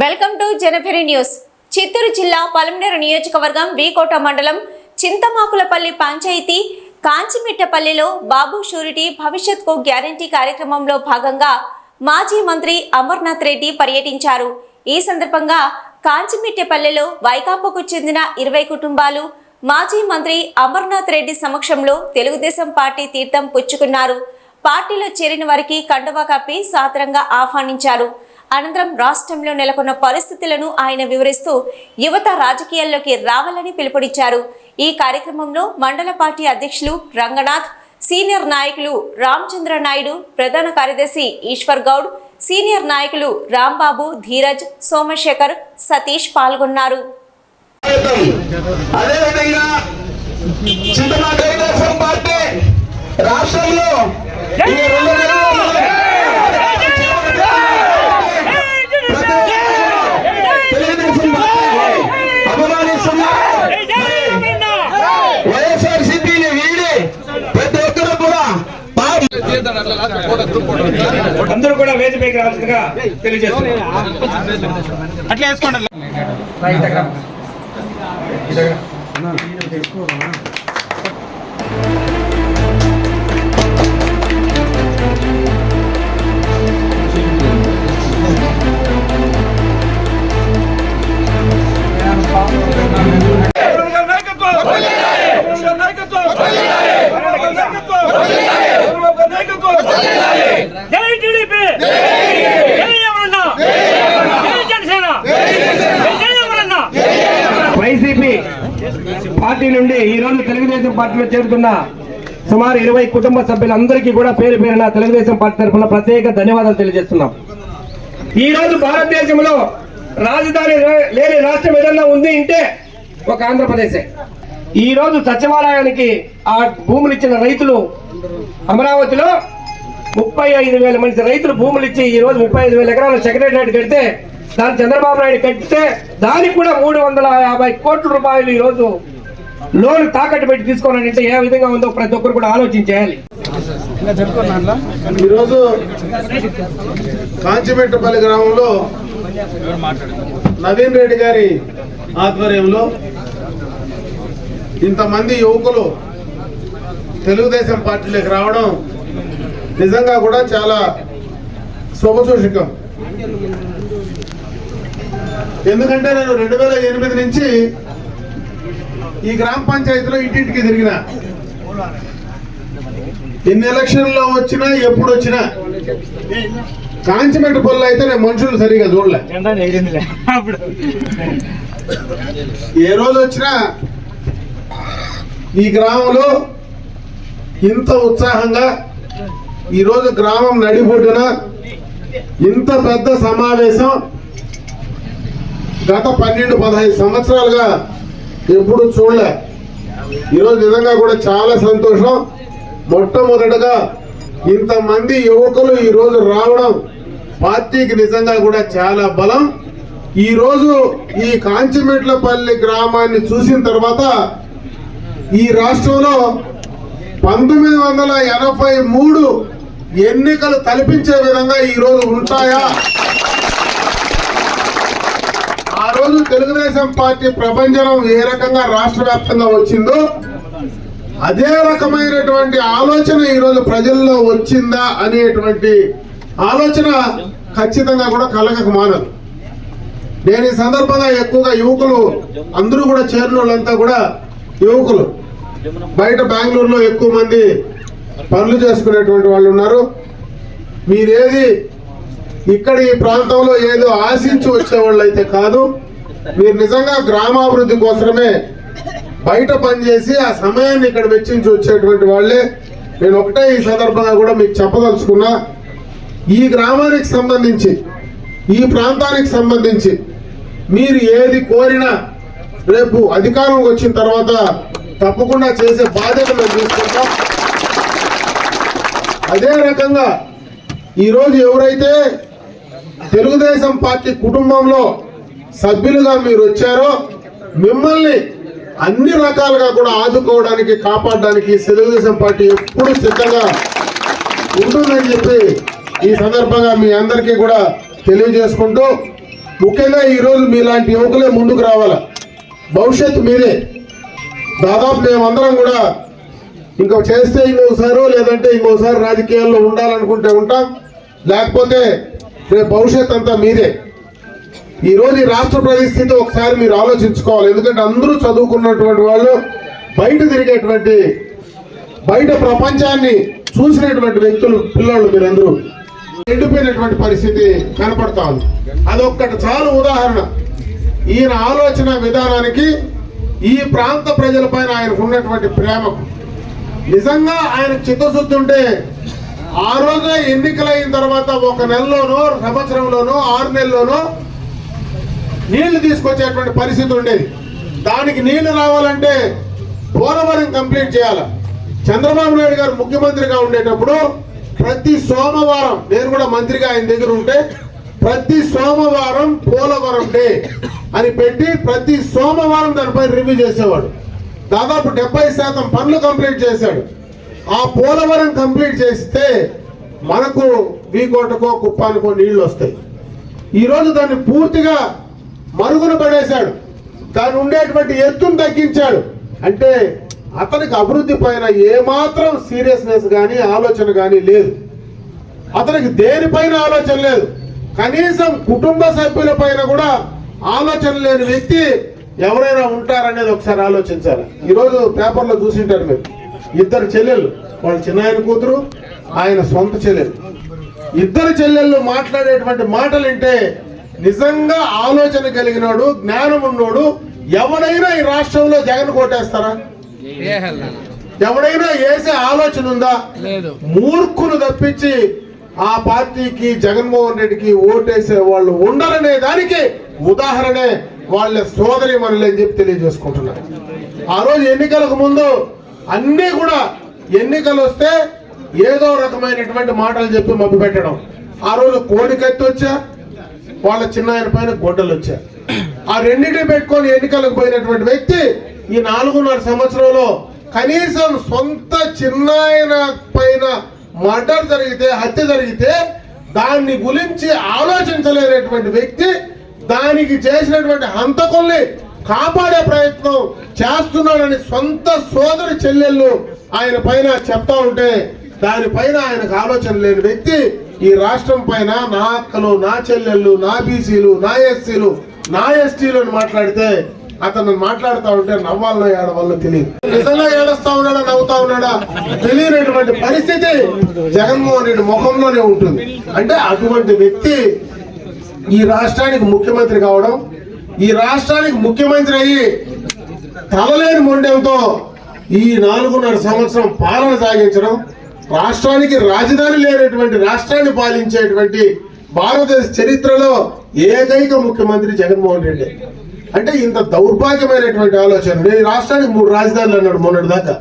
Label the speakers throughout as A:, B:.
A: Welcome to Janapari news. Chittoor జిల్లా పలమనేరు నియోజకవర్గం వీకోట మండలం చింతమాకులపల్లి పంచాయతీ కాంచిమిట్టపల్లిలో బాబు షూరిటీ భవిష్యత్కు గ్యారంటీ కార్యక్రమంలో భాగంగా మాజీ మంత్రి అమర్నాథ్ రెడ్డి పర్యటించారు. ఈ సందర్భంగా కాంచిమిట్టపల్లిలో వైకాపాకు చెందిన ఇరవై కుటుంబాలు మాజీ మంత్రి అమర్నాథ్ రెడ్డి సమక్షంలో తెలుగుదేశం పార్టీ తీర్థం పుచ్చుకున్నారు. పార్టీలో చేరిన వారికి కండువా కప్పి సాదరంగా ఆహ్వానించారు. అనంతరం రాష్ట్రంలో నెలకొన్న పరిస్థితులను ఆయన వివరిస్తూ యువత రాజకీయాల్లోకి రావాలని పిలుపునిచ్చారు. ఈ కార్యక్రమంలో మండల పార్టీ అధ్యక్షులు రంగనాథ్ సీనియర్ నాయకులు రామచంద్ర నాయుడు ప్రధాన కార్యదర్శి ఈశ్వర్ గౌడ్ సీనియర్ నాయకులు రాంబాబు ధీరజ్ సోమశేఖర్ సతీష్ పాల్గొన్నారు.
B: రాష్ట్రంలో ఈ రెండు నెలల్లో ప్రతి ఒక్కరూ తెలుగుదేశం పార్టీని అభిమానిస్తున్నారు. వైఎస్ఆర్ సిపిని వీడి ప్రతి ఒక్కరు కూడా పార్టీ
C: అందరూ కూడా వేదికపైకి రావాల్సిందిగా తెలియజేస్తున్నారు
D: అట్లా వేసుకోండి.
C: జై నుండి ఈ రోజు తెలుగుదేశం పార్టీలో చేరుతున్న సుమారు ఇరవై కుటుంబ సభ్యులందరికీ కూడా పేరు పేరున తెలుగుదేశం పార్టీ తరఫున ప్రత్యేక ధన్యవాదాలు తెలియజేస్తున్నాం. ఈ రోజు భారతదేశంలో రాజధాని లేని రాష్ట్రం ఏదన్నా ఉంది అంటే ఒక ఆంధ్రప్రదేశే. ఈ రోజు సచివాలయానికి ఆ భూములు ఇచ్చిన రైతులు అమరావతిలో ముప్పై ఐదు వేల మంది రైతులు భూములు ఇచ్చి ఈ రోజు ముప్పై ఐదు వేల ఎకరాల సెక్రటరియట్ కడితే దాన్ని చంద్రబాబు నాయుడు కట్టితే దానికి కూడా మూడు వందల యాభై కోట్ల రూపాయలు ఈరోజు లోన్ తాకట్టు పెట్టి తీసుకోవాలంటే ఏ విధంగా ఉందో ప్రతి ఒక్కరు కూడా ఆలోచించేయాలి.
B: ఈరోజు కాంచిమెట్టపల్లి గ్రామంలో నవీన్ రెడ్డి గారి ఆధ్వర్యంలో ఇంతమంది యువకులు తెలుగుదేశం పార్టీలోకి రావడం నిజంగా కూడా చాలా శుభసూచకం. ఎందుకంటే నేను రెండు వేల ఎనిమిది నుంచి ఈ గ్రామ పంచాయతీలో ఇంటింటికి తిరిగిన. ఎన్ని ఎలక్షన్లో వచ్చినా ఎప్పుడు వచ్చినా కాంచిమెట్ట పనులు అయితే నేను మనుషులు సరిగా చూడలే. ఏ రోజు వచ్చినా ఈ గ్రామంలో ఇంత ఉత్సాహంగా ఈరోజు గ్రామం నడిబొడ్డున ఇంత పెద్ద సమావేశం గత పన్నెండు పదహైదు సంవత్సరాలుగా ఎప్పుడు చూడలే. ఈరోజు నిజంగా కూడా చాలా సంతోషం. మొట్టమొదటగా ఇంతమంది యువకులు ఈరోజు రావడం పార్టీకి నిజంగా కూడా చాలా బలం. ఈరోజు ఈ కాంచిమెట్లపల్లి గ్రామాన్ని చూసిన తర్వాత ఈ రాష్ట్రంలో పంతొమ్మిది వందల ఎనభై మూడు ఎన్నికలు తలపించే విధంగా ఈరోజు ఉంటాయా? ఆ రోజు తెలుగుదేశం పార్టీ ప్రపంచం ఏ రకంగా రాష్ట్ర వ్యాప్తంగా వచ్చిందో అదే రకమైనటువంటి ఆలోచన ఈరోజు ప్రజల్లో వచ్చిందా అనేటువంటి ఆలోచన ఖచ్చితంగా కూడా కలగక మానదు. నేను ఈ సందర్భంగా ఎక్కువగా యువకులు అందరూ కూడా చేరిన వాళ్ళంతా కూడా యువకులు. బయట బెంగళూరులో ఎక్కువ మంది పనులు చేసుకునేటువంటి వాళ్ళు ఉన్నారు. మీరేది ఇక్కడ ఈ ప్రాంతంలో ఏదో ఆశించి వచ్చేవాళ్ళు అయితే కాదు. మీరు నిజంగా గ్రామాభివృద్ధి కోసమే బయట పనిచేసి ఆ సమయాన్ని ఇక్కడ వెచ్చించి వచ్చేటువంటి వాళ్ళే. నేను ఒకటే ఈ సందర్భంగా కూడా మీకు చెప్పదలుచుకున్నా. ఈ గ్రామానికి సంబంధించి ఈ ప్రాంతానికి సంబంధించి మీరు ఏది కోరినా రేపు అధికారంలోకి వచ్చిన తర్వాత తప్పకుండా చేసే బాధ్యత మేము తీసుకుంటాం. అదే రకంగా ఈరోజు ఎవరైతే తెలుగుదేశం పార్టీ కుటుంబంలో సభ్యులుగా మీరు వచ్చారో మిమ్మల్ని అన్ని రకాలుగా కూడా ఆదుకోవడానికి కాపాడడానికి తెలుగుదేశం పార్టీ ఎప్పుడు సిద్ధంగా ఉంటుందని చెప్పి ఈ సందర్భంగా మీ అందరికీ కూడా తెలియజేసుకుంటూ ముఖ్యంగా ఈరోజు మీలాంటి యువకులే ముందుకు రావాల? భవిష్యత్తు మీరే దాదాపు మేమందరం కూడా ఇంకో చేస్తే ఇంకోసారో లేదంటే ఇంకోసారి రాజకీయాల్లో ఉండాలనుకుంటే ఉంటాం. లేకపోతే రేపు భవిష్యత్ అంతా మీదే. ఈ రోజు ఈ రాష్ట్ర పరిస్థితి ఒకసారి మీరు ఆలోచించుకోవాలి. ఎందుకంటే అందరూ చదువుకున్నటువంటి వాళ్ళు బయట తిరిగేటువంటి బయట ప్రపంచాన్ని చూసినటువంటి వ్యక్తులు పిల్లలు మీరందరూ. ఎండిపోయినటువంటి పరిస్థితి కనపడతా ఉంది. అదొక్కటి చాలు ఉదాహరణ. ఈయన ఆలోచన విధానానికి ఈ ప్రాంత ప్రజలపైన ఆయనకు ఉన్నటువంటి ప్రేమకు. నిజంగా ఆయన చిత్తశుద్ధి ఉంటే ఆ రోజు ఎన్నికలైన తర్వాత ఒక నెలలోనో సంవత్సరంలోనో ఆరు నెలల్లోనో నీళ్ళు తీసుకొచ్చేటువంటి పరిస్థితి ఉండేది. దానికి నీళ్ళు రావాలంటే పోలవరం కంప్లీట్ చేయాలి. చంద్రబాబు నాయుడు గారు ముఖ్యమంత్రిగా ఉండేటప్పుడు ప్రతి సోమవారం నేను కూడా మంత్రిగా ఆయన దగ్గర ఉంటే ప్రతి సోమవారం పోలవరం డే అని పెట్టి ప్రతి సోమవారం దానిపై రివ్యూ చేసేవాడు. దాదాపు డెబ్బై శాతం పనులు కంప్లీట్ చేశాడు. ఆ పోలవరం కంప్లీట్ చేస్తే మనకు వీకోటకో కుప్పానికో నీళ్ళు వస్తాయి ఈరోజు దాన్ని పూర్తిగా మరుగున పడేశాడు. దాని ఉండేటువంటి ఎత్తును తగ్గించాడు. అంటే అతనికి అభివృద్ధి పైన ఏమాత్రం సీరియస్నెస్ కానీ ఆలోచన కానీ లేదు. అతనికి దేనిపైన ఆలోచన లేదు. కనీసం కుటుంబ సభ్యుల పైన కూడా ఆలోచన లేని వ్యక్తి ఎవరైనా ఉంటారనేది ఒకసారి ఆలోచించాలి. ఈరోజు పేపర్లో చూసింటారు మీరు. ఇద్దరు చెల్లెళ్ళు. వాళ్ళ చిన్నాయన కూతురు ఆయన సొంత చెల్లెలు. ఇద్దరు చెల్లెళ్ళు మాట్లాడేటువంటి మాటలు వింటే నిజంగా ఆలోచన కలిగినోడు జ్ఞానం ఉన్నోడు ఎవడైనా ఈ రాష్ట్రంలో జగన్ కొట్టేస్తారా? ఎవడైనా వేసే ఆలోచన ఉందా? మూర్ఖులు తప్పించి ఆ పార్టీకి జగన్మోహన్ రెడ్డికి ఓటేసే వాళ్ళు ఉండరనే దానికి ఉదాహరణే వాళ్ళ సోదరి మనల్ని అని చెప్పి తెలియజేసుకుంటున్నారు ఆ రోజు ఎన్నికలకు ముందు అన్నీ కూడా ఎన్నికలు వస్తే ఏదో రకమైనటువంటి మాటలు చెప్పి మభ్య పెట్టడం ఆ రోజు కోడికత్తి వచ్చా వాళ్ళ చిన్న ఆయన పైన గొడ్డలు వచ్చా. ఆ రెండింటిని పెట్టుకొని ఎన్నికలకు పోయినటువంటి వ్యక్తి ఈ నాలుగున్నర సంవత్సరంలో కనీసం సొంత చిన్నాయన పైన మర్డర్ జరిగితే హత్య జరిగితే దాన్ని గురించి ఆలోచించలేనటువంటి వ్యక్తి దానికి చేసినటువంటి హంతకుల్ని కాపాడే ప్రయత్నం చేస్తున్నాడని సొంత సోదరి చెల్లెళ్ళు ఆయన పైన చెప్తా ఉంటే దానిపైన ఆయనకు ఆలోచన లేని వ్యక్తి ఈ రాష్ట్రం పైన నా అక్కలు నా చెల్లెళ్ళు నా బీసీలు నా ఎస్సీలు నా ఎస్టీలు అని మాట్లాడితే అతను మాట్లాడుతూ ఉంటే నవ్వాలో ఏడవాలో తెలియదు. నిజంగా ఏడుస్తా ఉన్నాడా నవ్వుతా ఉన్నాడా? తెలియనటువంటి పరిస్థితి జగన్మోహన్ రెడ్డి ముఖంలోనే ఉంటుంది. అంటే అటువంటి వ్యక్తి ఈ రాష్ట్రానికి ముఖ్యమంత్రి కావడం ఈ రాష్ట్రానికి ముఖ్యమంత్రి అయ్యి తవలేని మొండెంతో ఈ నాలుగున్నర సంవత్సరం పాలన సాగించడం రాష్ట్రానికి రాజధాని లేనటువంటి రాష్ట్రాన్ని పాలించేటువంటి భారతదేశ చరిత్రలో ఏకైక ముఖ్యమంత్రి జగన్మోహన్ రెడ్డి. అంటే ఇంత దౌర్భాగ్యమైనటువంటి ఆలోచన. నేను రాష్ట్రానికి మూడు రాజధానులు అన్నాడు మొన్నటి దాకా.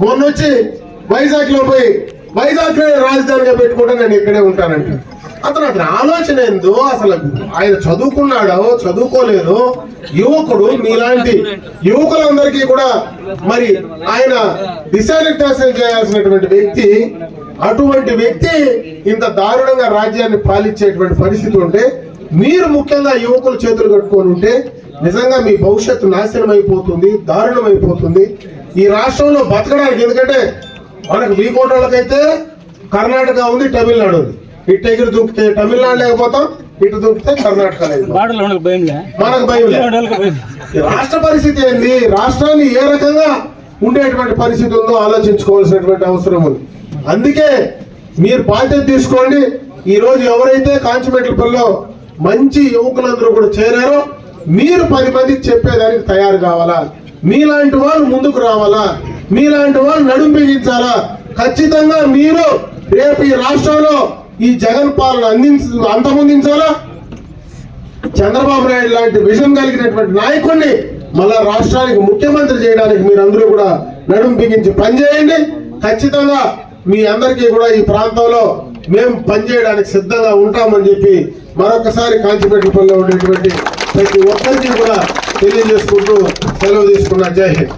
B: మొన్న వచ్చి వైజాగ్లో పోయి వైజాగ్లో రాజధానిగా పెట్టుకుంటే నేను ఇక్కడే ఉంటానంట. అతను అతని ఆలోచన ఏందో అసలు ఆయన చదువుకున్నాడో చదువుకోలేదు యువకుడు మీలాంటి యువకులందరికీ కూడా మరి ఆయన దిశానిర్దేశం చేయాల్సినటువంటి వ్యక్తి అటువంటి వ్యక్తి ఇంత దారుణంగా రాజ్యాన్ని పాలించేటువంటి పరిస్థితి ఉంటే మీరు ముఖ్యంగా యువకులు చేతులు కట్టుకొని ఉంటే నిజంగా మీ భవిష్యత్తు నాశనం అయిపోతుంది దారుణం అయిపోతుంది ఈ రాష్ట్రంలో బతకడానికి ఎందుకంటే మనకు మీ కోటలకైతే కర్ణాటక ఉంది తమిళనాడు ఉంది. ఇటు ఎగిరి దూకితే తమిళనాడు లేకపోతాం ఇటు దూకితే కర్ణాటక మనకు భయం రాష్ట్ర పరిస్థితి ఏంది? రాష్ట్రాన్ని ఏ రకంగా ఉండేటువంటి పరిస్థితి ఉందో ఆలోచించుకోవాల్సినటువంటి అవసరం ఉంది. అందుకే మీరు బాధ్యత తీసుకోండి. ఈ రోజు ఎవరైతే కాంచిమెట్లపల్లిలో మంచి యువకులందరూ కూడా చేరారో మీరు పది మందికి చెప్పేదానికి తయారు కావాలా? మీలాంటి వాళ్ళు ముందుకు రావాలా? మీలాంటి వాళ్ళు నడుం బిగించాలా? ఖచ్చితంగా మీరు రేపు ఈ రాష్ట్రంలో ఈ జగన్ పాలన అందించ అంతమొందించాలా? చంద్రబాబు నాయుడు లాంటి విజన్ కలిగినటువంటి నాయకుడిని మళ్ళా రాష్ట్రానికి ముఖ్యమంత్రి చేయడానికి మీరందరూ కూడా నడుం బిగించి పనిచేయండి. ఖచ్చితంగా మీ అందరికీ కూడా ఈ ప్రాంతంలో మేము పనిచేయడానికి సిద్ధంగా ఉంటామని చెప్పి మరొకసారి కాంచిపెట్టుపల్లిలో ఉండేటువంటి ప్రతి ఒక్కరికి కూడా తెలియజేసుకుంటూ సెలవు తీసుకున్నా. జై హింద్.